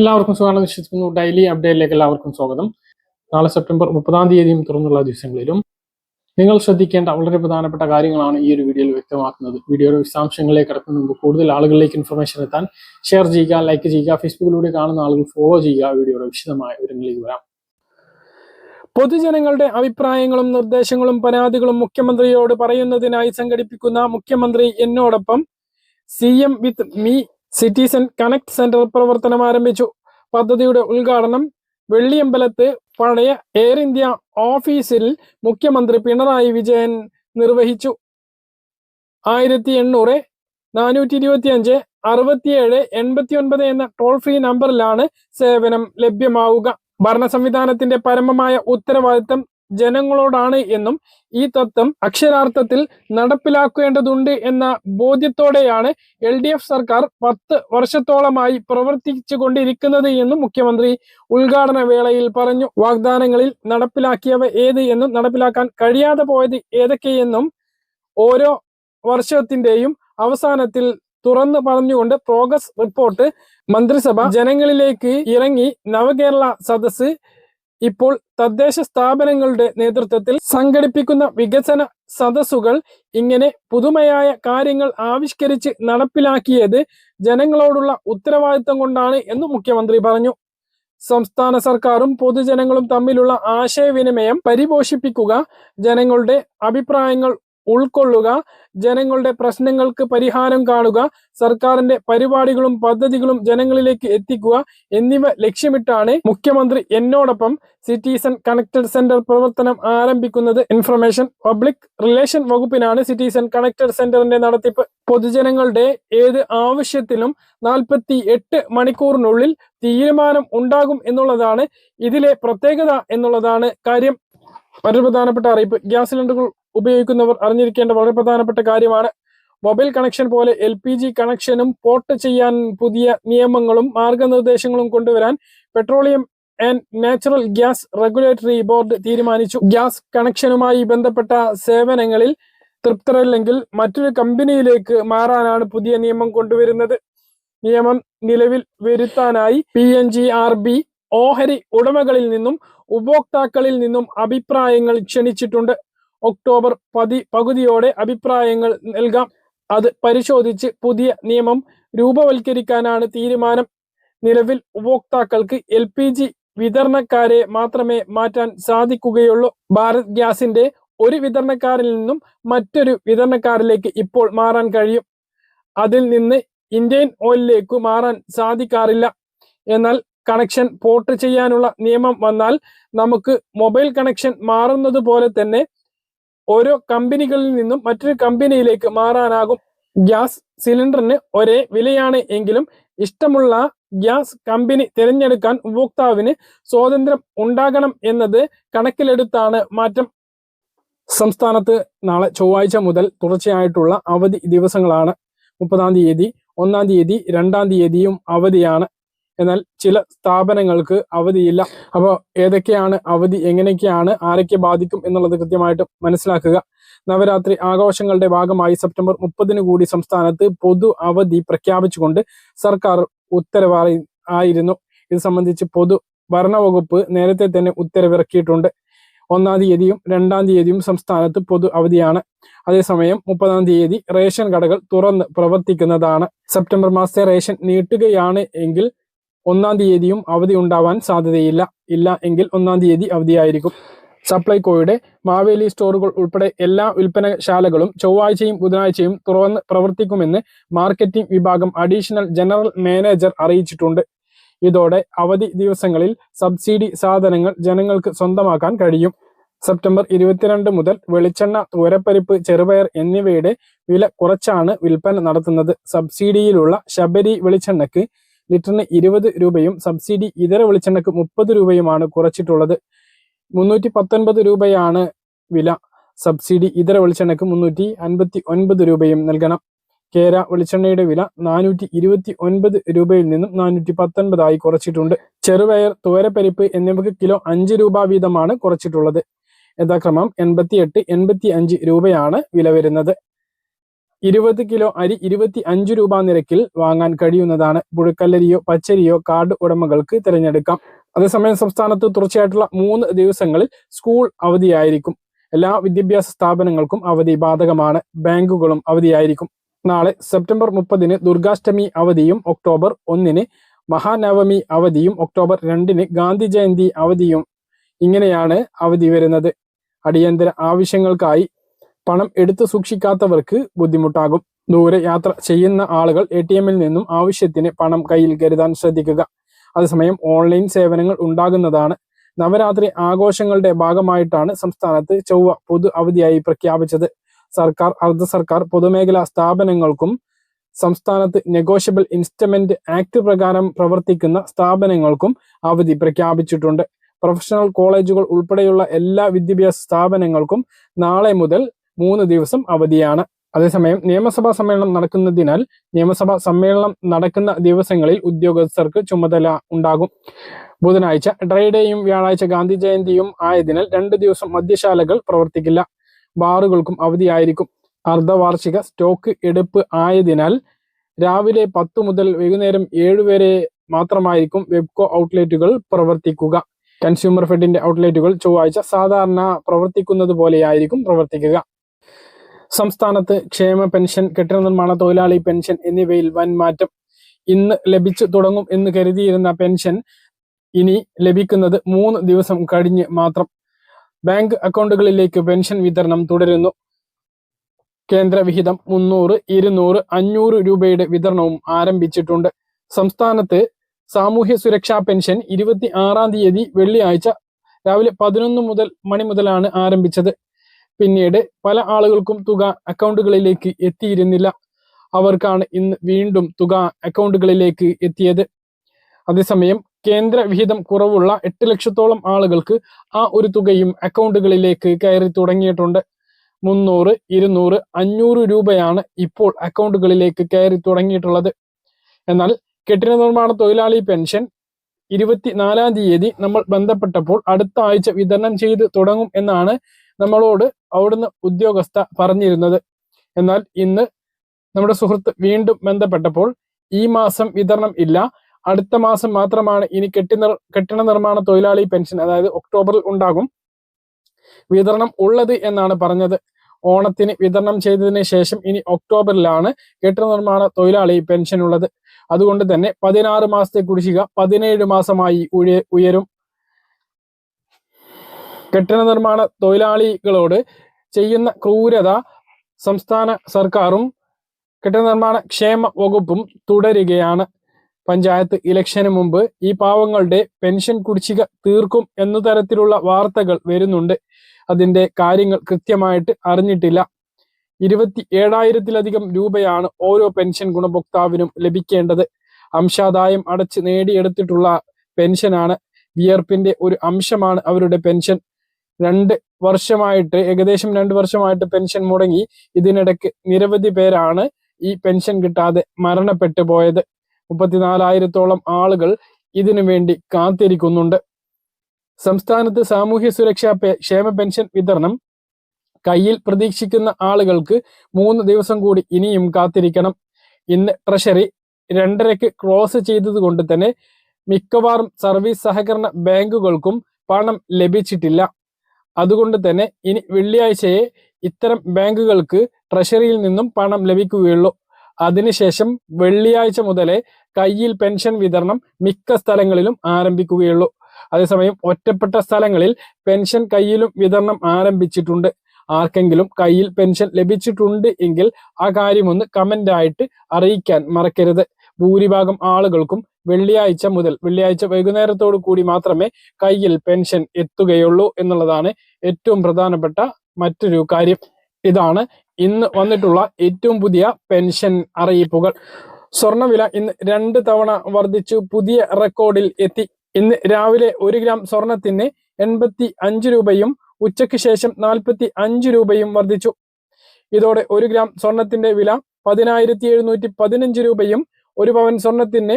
എല്ലാവർക്കും സുഖമാണെന്ന് വിശ്വസിക്കുന്നു. ഡെയിലി അപ്ഡേറ്റിലേക്ക് എല്ലാവർക്കും സ്വാഗതം. നാളെ സെപ്റ്റംബർ മുപ്പതാം തീയതിയും തുറന്നുള്ള ദിവസങ്ങളിലും നിങ്ങൾ ശ്രദ്ധിക്കേണ്ട വളരെ പ്രധാനപ്പെട്ട കാര്യങ്ങളാണ് ഈ ഒരു വീഡിയോയിൽ വ്യക്തമാക്കുന്നത്. വീഡിയോയുടെ വിശദാംശങ്ങളിലേക്ക് കിടക്കുന്ന മുമ്പ് കൂടുതൽ ആളുകളിലേക്ക് ഇൻഫർമേഷൻ എത്താൻ ഷെയർ ചെയ്യുക ലൈക്ക് ചെയ്യുക ഫേസ്ബുക്കിലൂടെ കാണുന്ന ആളുകൾ ഫോളോ ചെയ്യുക. വീഡിയോയുടെ വിശദമായ വിവരങ്ങളിലേക്ക് വരാം. പൊതുജനങ്ങളുടെ അഭിപ്രായങ്ങളും നിർദ്ദേശങ്ങളും പരാതികളും മുഖ്യമന്ത്രിയോട് പറയുന്നതിനായി സംഘടിപ്പിക്കുന്ന മുഖ്യമന്ത്രി എന്നോടൊപ്പം C M with me citizen connect centre പ്രവർത്തനം ആരംഭിച്ചു. പദ്ധതിയുടെ ഉദ്ഘാടനം വെള്ളിയമ്പലത്ത് പഴയ എയർ ഇന്ത്യ ഓഫീസിൽ മുഖ്യമന്ത്രി പിണറായി വിജയൻ നിർവഹിച്ചു. ആയിരത്തി എണ്ണൂറ് നാനൂറ്റി ഇരുപത്തി അഞ്ച് അറുപത്തിയേഴ് എൺപത്തി ഒൻപത് എന്ന ടോൾ ഫ്രീ നമ്പറിലാണ് സേവനം ലഭ്യമാവുക. ഭരണ സംവിധാനത്തിന്റെ പരമമായ ഉത്തരവാദിത്തം ജനങ്ങളോടാണ് എന്നും ഈ തത്വം അക്ഷരാർത്ഥത്തിൽ നടപ്പിലാക്കേണ്ടതുണ്ട് എന്ന ബോധ്യത്തോടെയാണ് എൽ ഡി എഫ് സർക്കാർ പത്ത് വർഷത്തോളമായി പ്രവർത്തിച്ചു കൊണ്ടിരിക്കുന്നത് എന്നും മുഖ്യമന്ത്രി ഉദ്ഘാടന വേളയിൽ പറഞ്ഞു. വാഗ്ദാനങ്ങളിൽ നടപ്പിലാക്കിയവ ഏത് എന്നും നടപ്പിലാക്കാൻ കഴിയാതെ പോയത് ഏതൊക്കെയെന്നും ഓരോ വർഷത്തിന്റെയും അവസാനത്തിൽ തുറന്നു പറഞ്ഞുകൊണ്ട് പ്രോഗ്രസ് റിപ്പോർട്ട് മന്ത്രിസഭ ജനങ്ങളിലേക്ക് ഇറങ്ങി നവകേരള സദസ് ഇപ്പോൾ തദ്ദേശ സ്ഥാപനങ്ങളുടെ നേതൃത്വത്തിൽ സംഘടിപ്പിക്കുന്ന വികസന സദസ്സുകൾ ഇങ്ങനെ പുതുമയായ കാര്യങ്ങൾ ആവിഷ്കരിച്ച് നടപ്പിലാക്കിയത് ജനങ്ങളോടുള്ള ഉത്തരവാദിത്തം കൊണ്ടാണ് എന്ന് മുഖ്യമന്ത്രി പറഞ്ഞു. സംസ്ഥാന സർക്കാരും പൊതുജനങ്ങളും തമ്മിലുള്ള ആശയവിനിമയം പരിപോഷിപ്പിക്കുക ജനങ്ങളുടെ അഭിപ്രായങ്ങൾ ഉൾക്കൊള്ളുക ജനങ്ങളുടെ പ്രശ്നങ്ങൾക്ക് പരിഹാരം കാണുക സർക്കാരിന്റെ പരിപാടികളും പദ്ധതികളും ജനങ്ങളിലേക്ക് എത്തിക്കുക എന്നിവ ലക്ഷ്യമിട്ടാണ് മുഖ്യമന്ത്രി എന്നോടൊപ്പം സിറ്റിസൺ കണക്റ്റഡ് സെന്റർ പ്രവർത്തനം ആരംഭിക്കുന്നത്. ഇൻഫർമേഷൻ പബ്ലിക് റിലേഷൻ വകുപ്പിനാണ് സിറ്റിസൺ കണക്റ്റഡ് സെന്ററിന്റെ നടത്തിപ്പ്. പൊതുജനങ്ങളുടെ ഏത് ആവശ്യത്തിലും നാൽപ്പത്തി എട്ട് മണിക്കൂറിനുള്ളിൽ തീരുമാനം ഉണ്ടാകും എന്നുള്ളതാണ് ഇതിലെ പ്രത്യേകത എന്നുള്ളതാണ് കാര്യം. മറ്റൊരു പ്രധാനപ്പെട്ട അറിയിപ്പ് ഗ്യാസ് സിലിണ്ടറുകൾ ഉപയോഗിക്കുന്നവർ അറിഞ്ഞിരിക്കേണ്ട വളരെ പ്രധാനപ്പെട്ട കാര്യമാണ്. മൊബൈൽ കണക്ഷൻ പോലെ എൽ പി ജി കണക്ഷനും പോർട്ട് ചെയ്യാൻ പുതിയ നിയമങ്ങളും മാർഗനിർദ്ദേശങ്ങളും കൊണ്ടുവരാൻ petroleum and natural gas regulatory board തീരുമാനിച്ചു. ഗ്യാസ് കണക്ഷനുമായി ബന്ധപ്പെട്ട സേവനങ്ങളിൽ തൃപ്തരല്ലെങ്കിൽ മറ്റൊരു കമ്പനിയിലേക്ക് മാറാനാണ് പുതിയ നിയമം കൊണ്ടുവരുന്നത്. നിയമം നിലവിൽ വരുത്താനായി P N G R B ഓഹരി ഉടമകളിൽ നിന്നും ഉപഭോക്താക്കളിൽ നിന്നും അഭിപ്രായങ്ങൾ ക്ഷണിച്ചിട്ടുണ്ട്. ഒക്ടോബർ പതി പകുതിയോടെ അഭിപ്രായങ്ങൾ നൽകാം. അത് പരിശോധിച്ച് പുതിയ നിയമം രൂപവൽക്കരിക്കാനാണ് തീരുമാനം. നിലവിൽ ഉപഭോക്താക്കൾക്ക് എൽ പി ജി വിതരണക്കാരെ മാത്രമേ മാറ്റാൻ സാധിക്കുകയുള്ളൂ. ഭാരത് ഗ്യാസിന്റെ ഒരു വിതരണക്കാരിൽ നിന്നും മറ്റൊരു വിതരണക്കാരിലേക്ക് ഇപ്പോൾ മാറാൻ കഴിയും. അതിൽ നിന്ന് ഇന്ത്യൻ ഓയിലിലേക്ക് മാറാൻ സാധിക്കാറില്ല. എന്നാൽ കണക്ഷൻ പോർട്ട് ചെയ്യാനുള്ള നിയമം വന്നാൽ നമുക്ക് മൊബൈൽ കണക്ഷൻ മാറുന്നത് പോലെ തന്നെ ഓരോ കമ്പനികളിൽ നിന്നും മറ്റൊരു കമ്പനിയിലേക്ക് മാറാനാകും. ഗ്യാസ് സിലിണ്ടറിന് ഒരേ വിലയാണ് എങ്കിലും ഇഷ്ടമുള്ള ഗ്യാസ് കമ്പനി തിരഞ്ഞെടുക്കാൻ ഉപഭോക്താവിന് സ്വാതന്ത്ര്യം ഉണ്ടാകണം എന്നത് കണക്കിലെടുത്താണ് മാറ്റം. സംസ്ഥാനത്ത് നാളെ ചൊവ്വാഴ്ച മുതൽ തുടർച്ചയായിട്ടുള്ള അവധി ദിവസങ്ങളാണ്. മുപ്പതാം തീയതി ഒന്നാം തീയതി രണ്ടാം തീയതിയും അവധിയാണ്. എന്നാൽ ചില സ്ഥാപനങ്ങൾക്ക് അവധിയില്ല. അപ്പോൾ ഏതൊക്കെയാണ് അവധി എങ്ങനെയൊക്കെയാണ് ആരൊക്കെ ബാധിക്കും എന്നുള്ളത് കൃത്യമായിട്ട് മനസ്സിലാക്കുക. നവരാത്രി ആഘോഷങ്ങളുടെ ഭാഗമായി സെപ്റ്റംബർ മുപ്പതിന് കൂടി സംസ്ഥാനത്ത് പൊതു അവധി പ്രഖ്യാപിച്ചുകൊണ്ട് സർക്കാർ ഉത്തരവായി ആയിരുന്നു. ഇത് സംബന്ധിച്ച് പൊതു ഭരണവകുപ്പ് നേരത്തെ തന്നെ ഉത്തരവിറക്കിയിട്ടുണ്ട്. ഒന്നാം തീയതിയും രണ്ടാം തീയതിയും സംസ്ഥാനത്ത് പൊതു അവധിയാണ്. അതേസമയം മുപ്പതാം തീയതി റേഷൻ കടകൾ തുറന്ന് പ്രവർത്തിക്കുന്നതാണ്. സെപ്റ്റംബർ മാസത്തെ റേഷൻ നീട്ടുകയാണ് എങ്കിൽ ഒന്നാം തീയതിയും അവധി ഉണ്ടാവാൻ സാധ്യതയില്ല. ഇല്ല എങ്കിൽ ഒന്നാം തീയതി അവധിയായിരിക്കും. സപ്ലൈകോയുടെ മാവേലി സ്റ്റോറുകൾ ഉൾപ്പെടെ എല്ലാ വിൽപ്പനശാലകളും ചൊവ്വാഴ്ചയും ബുധനാഴ്ചയും തുറന്ന് പ്രവർത്തിക്കുമെന്ന് മാർക്കറ്റിംഗ് വിഭാഗം അഡീഷണൽ ജനറൽ മാനേജർ അറിയിച്ചിട്ടുണ്ട്. ഇതോടെ അവധി ദിവസങ്ങളിൽ സബ്സിഡി സാധനങ്ങൾ ജനങ്ങൾക്ക് സ്വന്തമാക്കാൻ കഴിയും. സെപ്റ്റംബർ ഇരുപത്തിരണ്ട് മുതൽ വെളിച്ചെണ്ണ തുരപ്പരിപ്പ് ചെറുപയർ എന്നിവയുടെ വില കുറച്ചാണ് വിൽപ്പന നടത്തുന്നത്. സബ്സിഡിയിലുള്ള ശബരി വെളിച്ചെണ്ണയ്ക്ക് ലിറ്ററിന് ഇരുപത് രൂപയും സബ്സിഡി ഇതര വെളിച്ചെണ്ണയ്ക്ക് മുപ്പത് രൂപയുമാണ് കുറച്ചിട്ടുള്ളത്. മുന്നൂറ്റി പത്തൊൻപത് രൂപയാണ് വില. സബ്സിഡി ഇതര വെളിച്ചെണ്ണയ്ക്ക് മുന്നൂറ്റി അൻപത്തി ഒൻപത് രൂപയും നൽകണം. കേര വെളിച്ചെണ്ണയുടെ വില നാനൂറ്റി ഇരുപത്തി ഒൻപത് രൂപയിൽ നിന്നും നാനൂറ്റി പത്തൊൻപതായി കുറച്ചിട്ടുണ്ട്. ചെറുപയർ തോരപ്പരിപ്പ് എന്നിവയ്ക്ക് കിലോ അഞ്ച് രൂപ വീതമാണ് കുറച്ചിട്ടുള്ളത്. യഥാക്രമം എൺപത്തി എട്ട് എൺപത്തി അഞ്ച് രൂപയാണ് വില വരുന്നത്. ഇരുപത് കിലോ അരി ഇരുപത്തി അഞ്ച് രൂപ നിരക്കിൽ വാങ്ങാൻ കഴിയുന്നതാണ്. പുഴുക്കല്ലരിയോ പച്ചരിയോ കാർഡ് ഉടമകൾക്ക് തിരഞ്ഞെടുക്കാം. അതേസമയം സംസ്ഥാനത്ത് തുടർച്ചയായിട്ടുള്ള മൂന്ന് ദിവസങ്ങളിൽ സ്കൂൾ അവധിയായിരിക്കും. എല്ലാ വിദ്യാഭ്യാസ സ്ഥാപനങ്ങൾക്കും അവധി ബാധകമാണ്. ബാങ്കുകളും അവധിയായിരിക്കും. നാളെ സെപ്റ്റംബർ മുപ്പതിന് ദുർഗാഷ്ടമി അവധിയും ഒക്ടോബർ ഒന്നിന് മഹാനവമി അവധിയും ഒക്ടോബർ രണ്ടിന് ഗാന്ധി ജയന്തി അവധിയും. ഇങ്ങനെയാണ് അവധി വരുന്നത്. അടിയന്തര ആവശ്യങ്ങൾക്കായി പണം എടുത്തു സൂക്ഷിക്കാത്തവർക്ക് ബുദ്ധിമുട്ടാകും. ദൂരെ യാത്ര ചെയ്യുന്ന ആളുകൾ എ ടി എമ്മിൽ നിന്നും ആവശ്യത്തിന് പണം കയ്യിൽ കരുതാൻ ശ്രദ്ധിക്കുക. അതേസമയം ഓൺലൈൻ സേവനങ്ങൾ ഉണ്ടാകുന്നതാണ്. നവരാത്രി ആഘോഷങ്ങളുടെ ഭാഗമായിട്ടാണ് സംസ്ഥാനത്ത് ചൊവ്വ പൊതു അവധിയായി പ്രഖ്യാപിച്ചത്. സർക്കാർ അർദ്ധ സർക്കാർ പൊതുമേഖലാ സ്ഥാപനങ്ങൾക്കും സംസ്ഥാനത്ത് നെഗോഷ്യബിൾ ഇൻസ്റ്റമെന്റ് ആക്ട് പ്രകാരം പ്രവർത്തിക്കുന്ന സ്ഥാപനങ്ങൾക്കും അവധി പ്രഖ്യാപിച്ചിട്ടുണ്ട്. പ്രൊഫഷണൽ കോളേജുകൾ ഉൾപ്പെടെയുള്ള എല്ലാ വിദ്യാഭ്യാസ സ്ഥാപനങ്ങൾക്കും നാളെ മുതൽ മൂന്ന് ദിവസം അവധിയാണ്. അതേസമയം നിയമസഭാ സമ്മേളനം നടക്കുന്നതിനാൽ നിയമസഭാ സമ്മേളനം നടക്കുന്ന ദിവസങ്ങളിൽ ഉദ്യോഗസ്ഥർക്ക് ചുമതല ഉണ്ടാകും. ബുധനാഴ്ച ഡ്രൈഡേയും വ്യാഴാഴ്ച ഗാന്ധി ജയന്തിയും ആയതിനാൽ രണ്ട് ദിവസം മദ്യശാലകൾ പ്രവർത്തിക്കില്ല. ബാറുകൾക്കും അവധിയായിരിക്കും. അർദ്ധവാർഷിക സ്റ്റോക്ക് എടുപ്പ് ആയതിനാൽ രാവിലെ പത്ത് മുതൽ വൈകുന്നേരം ഏഴ് വരെ മാത്രമായിരിക്കും വെബ്കോ ഔട്ട്ലെറ്റുകൾ പ്രവർത്തിക്കുക. കൺസ്യൂമർ ഫെഡിന്റെ ഔട്ട്ലെറ്റുകൾ ചൊവ്വാഴ്ച സാധാരണ പ്രവർത്തിക്കുന്നത് പോലെയായിരിക്കും പ്രവർത്തിക്കുക. സംസ്ഥാനത്ത് ക്ഷേമ പെൻഷൻ കെട്ടിട നിർമ്മാണ തൊഴിലാളി പെൻഷൻ എന്നിവയിൽ വൻ മാറ്റം ഇന്ന് ലഭിച്ചു തുടങ്ങും എന്ന് കരുതിയിരുന്ന പെൻഷൻ ഇനി ലഭിക്കുന്നത് മൂന്ന് ദിവസം കഴിഞ്ഞ് മാത്രം. ബാങ്ക് അക്കൗണ്ടുകളിലേക്ക് പെൻഷൻ വിതരണം തുടരുന്നു. കേന്ദ്ര വിഹിതം മുന്നൂറ് ഇരുന്നൂറ് അഞ്ഞൂറ് രൂപയുടെ വിതരണവും ആരംഭിച്ചിട്ടുണ്ട്. സംസ്ഥാനത്ത് സാമൂഹ്യ സുരക്ഷാ പെൻഷൻ ഇരുപത്തി ആറാം തീയതി വെള്ളിയാഴ്ച രാവിലെ പതിനൊന്ന് മുതൽ മണി മുതലാണ് ആരംഭിച്ചത്. പിന്നീട് പല ആളുകൾക്കും തുക അക്കൗണ്ടുകളിലേക്ക് എത്തിയിരുന്നില്ല. അവർക്കാണ് ഇന്ന് വീണ്ടും തുക അക്കൗണ്ടുകളിലേക്ക് എത്തിയത്. അതേസമയം കേന്ദ്ര വിഹിതം കുറവുള്ള എട്ട് ലക്ഷത്തോളം ആളുകൾക്ക് ആ ഒരു തുകയും അക്കൗണ്ടുകളിലേക്ക് കയറി തുടങ്ങിയിട്ടുണ്ട്. മുന്നൂറ് ഇരുന്നൂറ് അഞ്ഞൂറ് രൂപയാണ് ഇപ്പോൾ അക്കൗണ്ടുകളിലേക്ക് കയറി തുടങ്ങിയിട്ടുള്ളത്. എന്നാൽ കെട്ടിട നിർമ്മാണ തൊഴിലാളി പെൻഷൻ ഇരുപത്തിനാലാം തീയതി നമ്മൾ ബന്ധപ്പെട്ടപ്പോൾ അടുത്ത ആഴ്ച വിതരണം ചെയ്ത് തുടങ്ങും എന്നാണ് നമ്മളോട് അവിടുന്ന് ഉദ്യോഗസ്ഥ പറഞ്ഞിരുന്നത്. എന്നാൽ ഇന്ന് നമ്മുടെ സുഹൃത്ത് വീണ്ടും ബന്ധപ്പെട്ടപ്പോൾ ഈ മാസം വിതരണം ഇല്ല. അടുത്ത മാസം മാത്രമാണ് ഇനി കെട്ടി കെട്ടിട നിർമ്മാണ തൊഴിലാളി പെൻഷൻ അതായത് ഒക്ടോബറിൽ ഉണ്ടാകും വിതരണം ഉള്ളത് എന്നാണ് പറഞ്ഞത്. ഓണത്തിന് വിതരണം ചെയ്തതിന് ശേഷം ഇനി ഒക്ടോബറിലാണ് കെട്ടിട നിർമ്മാണ തൊഴിലാളി പെൻഷൻ ഉള്ളത്. അതുകൊണ്ട് തന്നെ പതിനാറ് മാസത്തെ കുടിശ്ശിക പതിനേഴ് മാസമായി ഉയരും. കെട്ടിട നിർമ്മാണ തൊഴിലാളികളോട് ചെയ്യുന്ന ക്രൂരത സംസ്ഥാന സർക്കാരും കെട്ടിട നിർമ്മാണ ക്ഷേമ വകുപ്പും തുടരുകയാണ്. പഞ്ചായത്ത് ഇലക്ഷന് മുമ്പ് ഈ പാവങ്ങളുടെ പെൻഷൻ കുടിശ്ശിക തീർക്കും എന്ന തരത്തിലുള്ള വാർത്തകൾ വരുന്നുണ്ട്. അതിന്റെ കാര്യങ്ങൾ കൃത്യമായിട്ട് അറിഞ്ഞിട്ടില്ല. ഇരുപത്തി ഏഴായിരത്തിലധികം രൂപയാണ് ഓരോ പെൻഷൻ ഗുണഭോക്താവിനും ലഭിക്കേണ്ടത്. അംശാദായം അടച്ച് നേടിയെടുത്തിട്ടുള്ള പെൻഷനാണ് വിയർപ്പിന്റെ ഒരു അംശമാണ് അവരുടെ പെൻഷൻ. രണ്ട് വർഷമായിട്ട് ഏകദേശം രണ്ട് വർഷമായിട്ട് പെൻഷൻ മുടങ്ങി. ഇതിനിടയ്ക്ക് നിരവധി പേരാണ് ഈ പെൻഷൻ കിട്ടാതെ മരണപ്പെട്ടു പോയത്. മുപ്പത്തിനാലായിരത്തോളം ആളുകൾ ഇതിനു വേണ്ടി കാത്തിരിക്കുന്നുണ്ട്. സംസ്ഥാനത്ത് സാമൂഹ്യ സുരക്ഷാ ക്ഷേമ പെൻഷൻ വിതരണം കയ്യിൽ പ്രതീക്ഷിക്കുന്ന ആളുകൾക്ക് മൂന്ന് ദിവസം കൂടി ഇനിയും കാത്തിരിക്കണം. ഇന്ന് ട്രഷറി രണ്ടരയ്ക്ക് ക്ലോസ് ചെയ്തതുകൊണ്ട് തന്നെ മിക്കവാറും സർവീസ് സഹകരണ ബാങ്കുകൾക്കും പണം ലഭിച്ചിട്ടില്ല. അതുകൊണ്ട് തന്നെ ഇനി വെള്ളിയാഴ്ചയെ ഇത്തരം ബാങ്കുകൾക്ക് ട്രഷറിയിൽ നിന്നും പണം ലഭിക്കുകയുള്ളൂ. അതിനുശേഷം വെള്ളിയാഴ്ച മുതലേ കയ്യിൽ പെൻഷൻ വിതരണം മിക്ക സ്ഥലങ്ങളിലും ആരംഭിക്കുകയുള്ളൂ. അതേസമയം ഒറ്റപ്പെട്ട സ്ഥലങ്ങളിൽ പെൻഷൻ കയ്യിലും വിതരണം ആരംഭിച്ചിട്ടുണ്ട്. ആർക്കെങ്കിലും കയ്യിൽ പെൻഷൻ ലഭിച്ചിട്ടുണ്ട് എങ്കിൽ ആ കാര്യമൊന്ന് കമന്റായിട്ട് അറിയിക്കാൻ മറക്കരുത്. ഭൂരിഭാഗം ആളുകൾക്കും വെള്ളിയാഴ്ച മുതൽ വെള്ളിയാഴ്ച വൈകുന്നേരത്തോടു കൂടി മാത്രമേ കയ്യിൽ പെൻഷൻ എത്തുകയുള്ളൂ എന്നുള്ളതാണ് ഏറ്റവും പ്രധാനപ്പെട്ട മറ്റൊരു കാര്യം. ഇതാണ് ഇന്ന് വന്നിട്ടുള്ള ഏറ്റവും പുതിയ പെൻഷൻ അറിയിപ്പുകൾ. സ്വർണവില ഇന്ന് രണ്ട് തവണ വർദ്ധിച്ചു പുതിയ റെക്കോർഡിൽ എത്തി. ഇന്ന് രാവിലെ ഒരു ഗ്രാം സ്വർണത്തിന് എൺപത്തി അഞ്ച് രൂപയും ഉച്ചയ്ക്ക് ശേഷം നാൽപ്പത്തി അഞ്ച് രൂപയും വർദ്ധിച്ചു. ഇതോടെ ഒരു ഗ്രാം സ്വർണത്തിന്റെ വില പതിനായിരത്തി എഴുന്നൂറ്റി പതിനഞ്ച് രൂപയും ഒരു പവൻ സ്വർണത്തിന്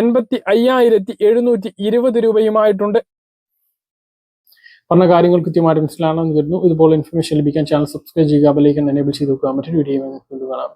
എൺപത്തി അയ്യായിരത്തി എഴുന്നൂറ്റി ഇരുപത് രൂപയുമായിട്ടുണ്ട്. പറഞ്ഞ കാര്യങ്ങൾ കൃത്യമായിട്ട് മനസ്സിലാണെന്ന് വരുന്നു ഇതുപോലെ ഇൻഫർമേഷൻ ലഭിക്കാൻ ചാനൽ സബ്സ്ക്രൈബ് ചെയ്യുക ബെലൈക്കൻ എനേബിൾ ചെയ്ത് വെക്കുക. മറ്റൊരു വീഡിയോ കാണാം.